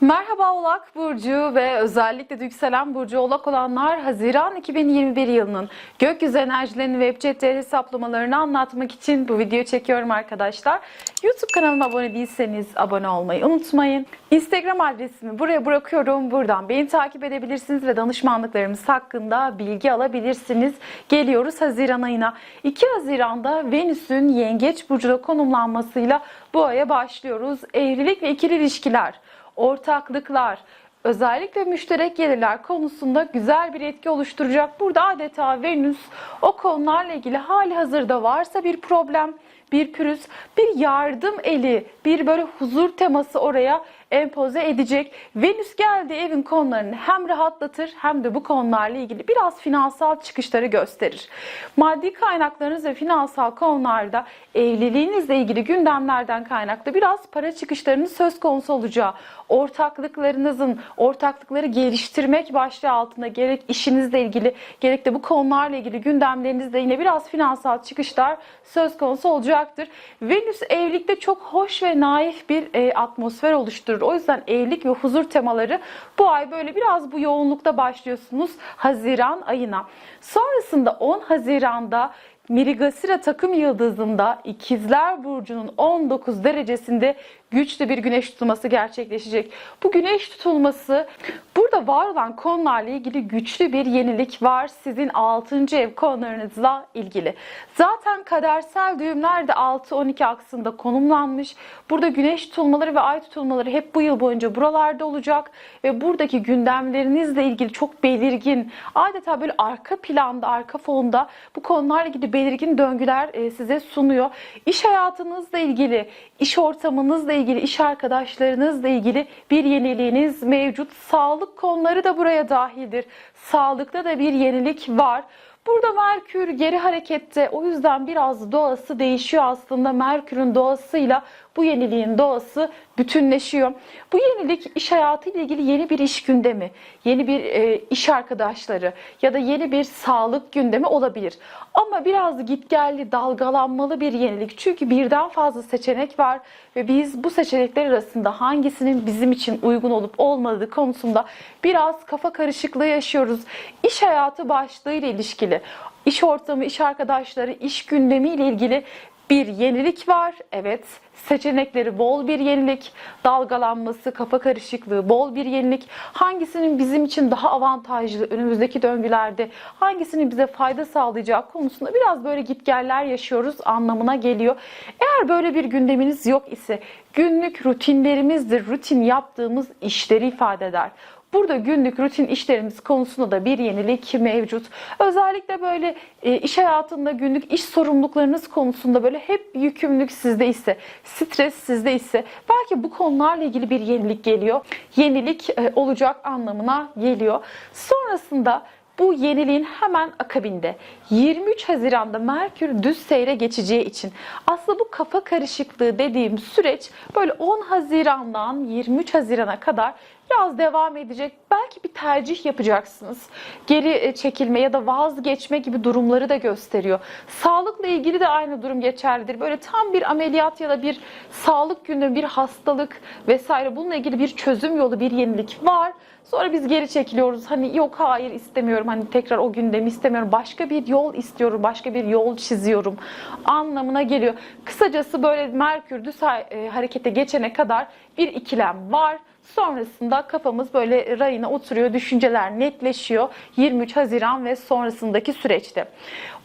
Merhaba Oğlak Burcu ve özellikle de yükselen Burcu Oğlak olanlar Haziran 2021 yılının gökyüzü enerjilerini ve cetvel hesaplamalarını anlatmak için bu videoyu çekiyorum arkadaşlar. YouTube kanalıma abone değilseniz abone olmayı unutmayın. Instagram adresimi buraya bırakıyorum. Buradan beni takip edebilirsiniz ve danışmanlıklarımız hakkında bilgi alabilirsiniz. Geliyoruz Haziran ayına. 2 Haziran'da Venüs'ün Yengeç Burcu'da konumlanmasıyla bu aya başlıyoruz. Evlilik ve ikili ilişkiler ortaklıklar, özellikle müşterek gelirler konusunda güzel bir etki oluşturacak. Burada adeta Venüs o konularla ilgili hali hazırda varsa bir problem, bir pürüz, bir yardım eli, bir böyle huzur teması oraya empoze edecek. Venüs geldi evin konularını hem rahatlatır hem de bu konularla ilgili biraz finansal çıkışları gösterir. Maddi kaynaklarınız ve finansal konularda evliliğinizle ilgili gündemlerden kaynaklı biraz para çıkışlarının söz konusu olacağı, ortaklıklarınızın ortaklıkları geliştirmek başlığı altında gerek işinizle ilgili gerek de bu konularla ilgili gündemlerinizde yine biraz finansal çıkışlar söz konusu olacaktır. Venüs evlilikte çok hoş ve naif bir e, atmosfer oluşturur. O yüzden evlilik ve huzur temaları bu ay böyle biraz bu yoğunlukta başlıyorsunuz Haziran ayına. Sonrasında 10 Haziran'da Mirigasira takım yıldızında İkizler Burcu'nun 19 derecesinde güçlü bir güneş tutulması gerçekleşecek. Bu güneş tutulması burada var olan konularla ilgili güçlü bir yenilik var sizin 6. ev konularınızla ilgili. Zaten kadersel düğümler de 6-12 aksında konumlanmış. Burada güneş tutulmaları ve ay tutulmaları hep bu yıl boyunca buralarda olacak ve buradaki gündemlerinizle ilgili çok belirgin, adeta böyle arka planda, arka fonda bu konularla ilgili belirgin döngüler e, size sunuyor. İş hayatınızla ilgili, iş ortamınızla ilgili, iş arkadaşlarınızla ilgili bir yeniliğiniz mevcut. Sağlık konuları da buraya dahildir. Sağlıkta da bir yenilik var. Burada Merkür geri harekette o yüzden biraz doğası değişiyor aslında Merkür'ün doğasıyla bu yeniliğin doğası bütünleşiyor. Bu yenilik iş hayatı ile ilgili yeni bir iş gündemi, yeni bir e, iş arkadaşları ya da yeni bir sağlık gündemi olabilir. Ama biraz gitgelli, dalgalanmalı bir yenilik. Çünkü birden fazla seçenek var ve biz bu seçenekler arasında hangisinin bizim için uygun olup olmadığı konusunda biraz kafa karışıklığı yaşıyoruz. İş hayatı başlığıyla ilişkili, iş ortamı, iş arkadaşları, iş gündemi ile ilgili bir yenilik var. Evet, seçenekleri bol bir yenilik, dalgalanması, kafa karışıklığı, bol bir yenilik. Hangisinin bizim için daha avantajlı önümüzdeki döngülerde, hangisinin bize fayda sağlayacağı konusunda biraz böyle gitgeller yaşıyoruz anlamına geliyor. Eğer böyle bir gündeminiz yok ise günlük rutinlerimizdir, rutin yaptığımız işleri ifade eder. Burada günlük rutin işlerimiz konusunda da bir yenilik mevcut. Özellikle böyle e, iş hayatında günlük iş sorumluluklarınız konusunda böyle hep yükümlülük sizde ise, stres sizde ise belki bu konularla ilgili bir yenilik geliyor. Yenilik e, olacak anlamına geliyor. Sonrasında bu yeniliğin hemen akabinde 23 Haziran'da Merkür düz seyre geçeceği için aslında bu kafa karışıklığı dediğim süreç böyle 10 Haziran'dan 23 Haziran'a kadar biraz devam edecek. Belki bir tercih yapacaksınız. Geri e, çekilme ya da vazgeçme gibi durumları da gösteriyor. Sağlıkla ilgili de aynı durum geçerlidir. Böyle tam bir ameliyat ya da bir sağlık gündemi, bir hastalık vesaire bununla ilgili bir çözüm yolu, bir yenilik var. Sonra biz geri çekiliyoruz. Hani yok hayır istemiyorum. Hani tekrar o gündemi istemiyorum. Başka bir yol istiyorum. Başka bir yol çiziyorum. Anlamına geliyor. Kısacası böyle Merkür düz e, harekete geçene kadar bir ikilem var. Sonrasında kafamız böyle rayına oturuyor, düşünceler netleşiyor 23 Haziran ve sonrasındaki süreçte.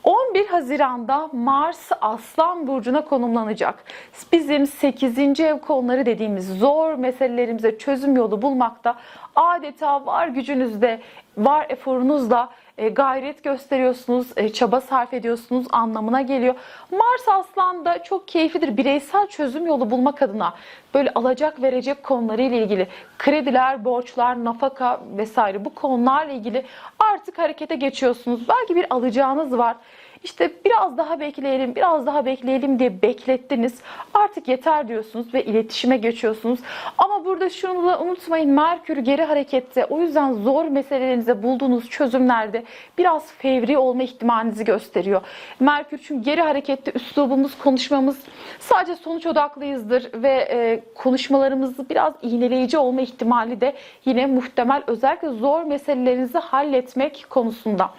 11 Haziran'da Mars Aslan Burcu'na konumlanacak. Bizim 8. ev konuları dediğimiz zor meselelerimize çözüm yolu bulmakta adeta var gücünüzde, var eforunuzla e, gayret gösteriyorsunuz, e, çaba sarf ediyorsunuz anlamına geliyor. Mars Aslan'da çok keyiflidir. Bireysel çözüm yolu bulmak adına böyle alacak verecek konuları ilgili krediler, borçlar, nafaka vesaire bu konularla ilgili artık harekete geçiyorsunuz. Belki bir alacağınız var. İşte biraz daha bekleyelim, biraz daha bekleyelim diye beklettiniz. Artık yeter diyorsunuz ve iletişime geçiyorsunuz. Ama burada şunu da unutmayın. Merkür geri harekette. O yüzden zor meselelerinize bulduğunuz çözümlerde biraz fevri olma ihtimalinizi gösteriyor. Merkür çünkü geri harekette üslubumuz, konuşmamız sadece sonuç odaklıyızdır ve e, konuşmalarımızı biraz iğneleyici olma ihtimali de yine muhtemel. Özellikle zor meselelerinizi halletmek konusunda.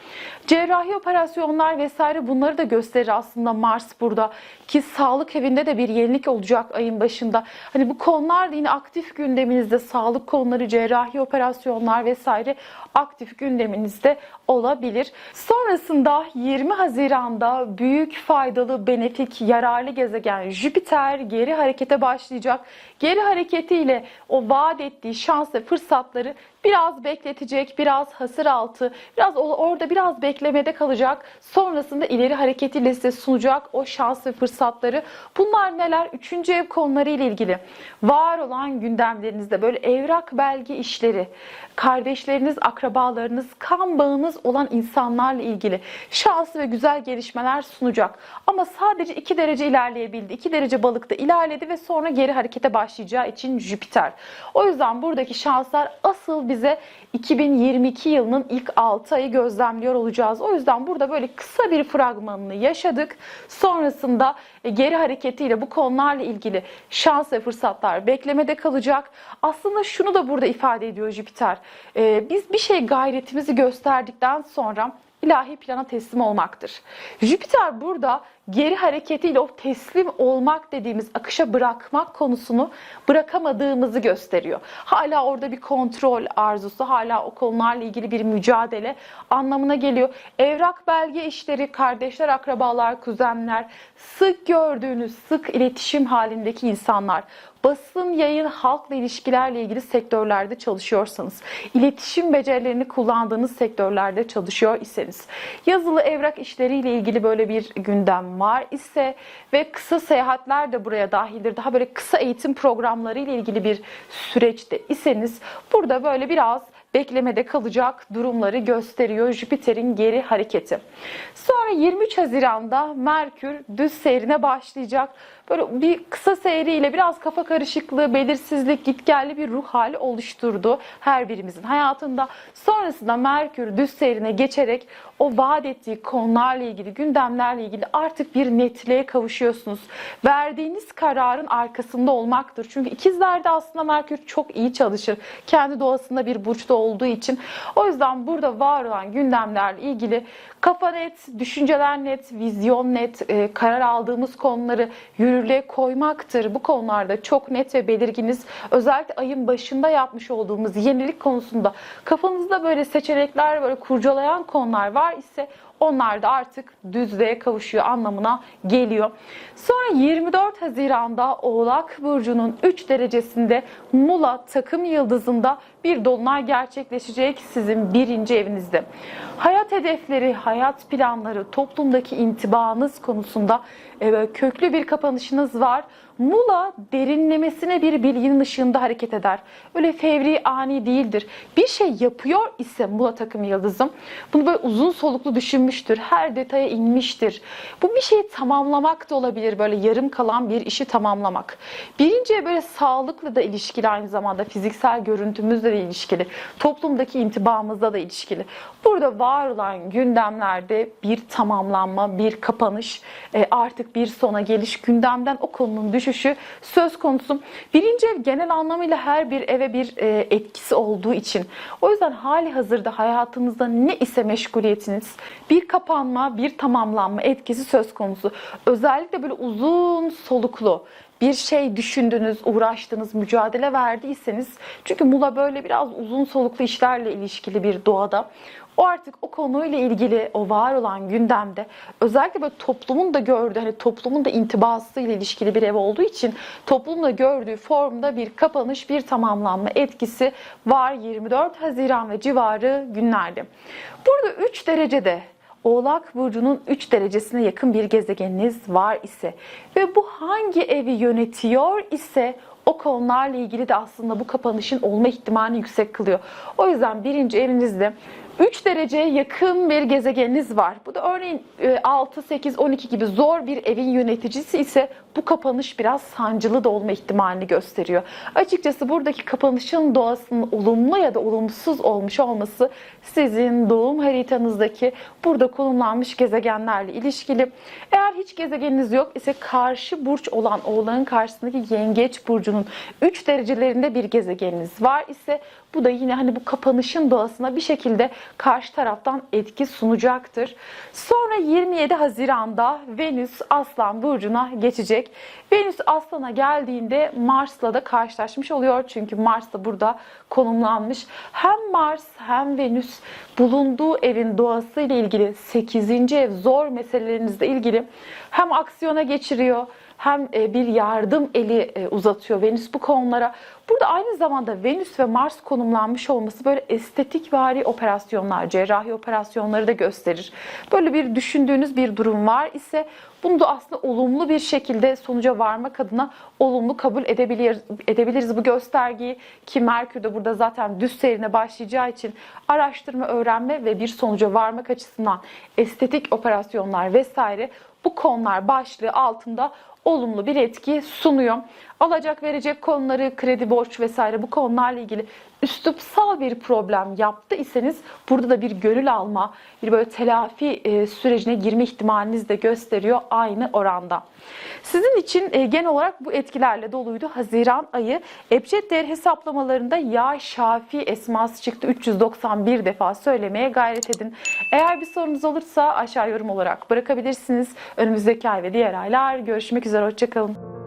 Cerrahi operasyonlar vesaire bunları da gösterir aslında Mars burada. Ki sağlık evinde de bir yenilik olacak ayın başında. Hani bu konular da yine aktif gündeminizde sağlık konuları, cerrahi operasyonlar vesaire aktif gündeminizde olabilir. Sonrasında 20 Haziran'da büyük faydalı, benefik, yararlı gezegen Jüpiter geri harekete başlayacak. Geri hareketiyle o vaat ettiği şans ve fırsatları biraz bekletecek, biraz hasır altı, biraz orada biraz beklemede kalacak. Sonrasında ileri hareketiyle size sunacak o şans ve fırsatları. Bunlar neler? Üçüncü ev konuları ile ilgili. Var olan gündemlerinizde böyle evrak belge işleri, kardeşleriniz, akrabalarınız, kan bağınız olan insanlarla ilgili şanslı ve güzel gelişmeler sunacak. Ama sadece 2 derece ilerleyebildi. 2 derece balıkta ilerledi ve sonra geri harekete başlayacağı için Jüpiter. O yüzden buradaki şanslar asıl bize 2022 yılının ilk 6 ayı gözlemliyor olacağız. O yüzden burada böyle kısa bir fragmanını yaşadık. Sonrasında e, geri hareketiyle bu konularla ilgili şans ve fırsatlar beklemede kalacak. Aslında şunu da burada ifade ediyor Jüpiter. Ee, biz bir şey gayretimizi gösterdikten sonra ilahi plana teslim olmaktır. Jüpiter burada geri hareketiyle o teslim olmak dediğimiz akışa bırakmak konusunu bırakamadığımızı gösteriyor. Hala orada bir kontrol arzusu, hala o konularla ilgili bir mücadele anlamına geliyor. Evrak belge işleri, kardeşler, akrabalar, kuzenler, sık gördüğünüz, sık iletişim halindeki insanlar, basın, yayın, halkla ilişkilerle ilgili sektörlerde çalışıyorsanız, iletişim becerilerini kullandığınız sektörlerde çalışıyor iseniz, yazılı evrak işleriyle ilgili böyle bir gündem var ise ve kısa seyahatler de buraya dahildir. Daha böyle kısa eğitim programları ile ilgili bir süreçte iseniz burada böyle biraz beklemede kalacak durumları gösteriyor Jüpiter'in geri hareketi. Sonra 23 Haziran'da Merkür düz seyrine başlayacak. Böyle bir kısa seyriyle biraz kafa karışıklığı, belirsizlik, gitgelli bir ruh hali oluşturdu her birimizin hayatında. Sonrasında Merkür düz seyrine geçerek o vaat ettiği konularla ilgili, gündemlerle ilgili artık bir netliğe kavuşuyorsunuz. Verdiğiniz kararın arkasında olmaktır. Çünkü ikizlerde aslında Merkür çok iyi çalışır. Kendi doğasında bir burçta olduğu için. O yüzden burada var olan gündemlerle ilgili kafa net, düşünceler net, vizyon net, e, karar aldığımız konuları yürürlüğe koymaktır. Bu konularda çok net ve belirginiz. Özellikle ayın başında yapmış olduğumuz yenilik konusunda kafanızda böyle seçenekler, böyle kurcalayan konular var ise onlar da artık düzlüğe kavuşuyor anlamına geliyor. Sonra 24 Haziran'da Oğlak Burcu'nun 3 derecesinde Mula takım yıldızında bir dolunay gerçekleşecek sizin birinci evinizde. Hayat hedefleri, hayat planları, toplumdaki intibanız konusunda e, köklü bir kapanışınız var. Mula derinlemesine bir bilginin ışığında hareket eder. Öyle fevri ani değildir. Bir şey yapıyor ise Mula takım yıldızım bunu böyle uzun soluklu düşünmüştür. Her detaya inmiştir. Bu bir şeyi tamamlamak da olabilir. Böyle yarım kalan bir işi tamamlamak. Birinci böyle sağlıkla da ilişkili aynı zamanda fiziksel görüntümüzle de ilişkili. Toplumdaki intibamızla da ilişkili. Burada var olan gündemlerde bir tamamlanma, bir kapanış, e, artık bir sona geliş, gündemden o konunun düşüşü söz konusu. Birinci ev genel anlamıyla her bir eve bir e, etkisi olduğu için. O yüzden hali hazırda hayatınızda ne ise meşguliyetiniz bir kapanma, bir tamamlanma etkisi söz konusu. Özellikle böyle uzun soluklu bir şey düşündünüz, uğraştınız, mücadele verdiyseniz çünkü Mula böyle biraz uzun soluklu işlerle ilişkili bir doğada. O artık o konuyla ilgili o var olan gündemde özellikle böyle toplumun da gördüğü hani toplumun da intibasıyla ilişkili bir ev olduğu için toplumun da gördüğü formda bir kapanış, bir tamamlanma etkisi var 24 Haziran ve civarı günlerde. Burada 3 derecede Oğlak Burcu'nun 3 derecesine yakın bir gezegeniniz var ise ve bu hangi evi yönetiyor ise o konularla ilgili de aslında bu kapanışın olma ihtimalini yüksek kılıyor. O yüzden birinci evinizde 3 dereceye yakın bir gezegeniniz var. Bu da örneğin e, 6, 8, 12 gibi zor bir evin yöneticisi ise bu kapanış biraz sancılı da olma ihtimalini gösteriyor. Açıkçası buradaki kapanışın doğasının olumlu ya da olumsuz olmuş olması sizin doğum haritanızdaki burada konumlanmış gezegenlerle ilişkili. Eğer hiç gezegeniniz yok ise karşı burç olan oğlağın karşısındaki yengeç burcunun 3 derecelerinde bir gezegeniniz var ise bu da yine hani bu kapanışın doğasına bir şekilde karşı taraftan etki sunacaktır. Sonra 27 Haziran'da Venüs Aslan burcuna geçecek. Venüs Aslan'a geldiğinde Mars'la da karşılaşmış oluyor. Çünkü Mars da burada konumlanmış. Hem Mars hem Venüs bulunduğu evin doğası ile ilgili 8. ev zor meselelerinizle ilgili hem aksiyona geçiriyor hem e, bir yardım eli e, uzatıyor Venüs bu konulara. Burada aynı zamanda Venüs ve Mars konumlanmış olması böyle estetik vari operasyonlar, cerrahi operasyonları da gösterir. Böyle bir düşündüğünüz bir durum var ise bunu da aslında olumlu bir şekilde sonuca varmak adına olumlu kabul edebiliriz, edebiliriz bu göstergeyi ki Merkür de burada zaten düz seyrine başlayacağı için araştırma, öğrenme ve bir sonuca varmak açısından estetik operasyonlar vesaire bu konular başlığı altında olumlu bir etki sunuyor. Alacak verecek konuları, kredi borç vesaire bu konularla ilgili üslupsal bir problem yaptı iseniz burada da bir gönül alma, bir böyle telafi e, sürecine girme ihtimaliniz de gösteriyor aynı oranda. Sizin için e, genel olarak bu etkilerle doluydu Haziran ayı. Ebced değer hesaplamalarında ya Şafi esması çıktı 391 defa söylemeye gayret edin. Eğer bir sorunuz olursa aşağı yorum olarak bırakabilirsiniz. Önümüzdeki ay ve diğer aylar görüşmek üzere. Hoşçakalın.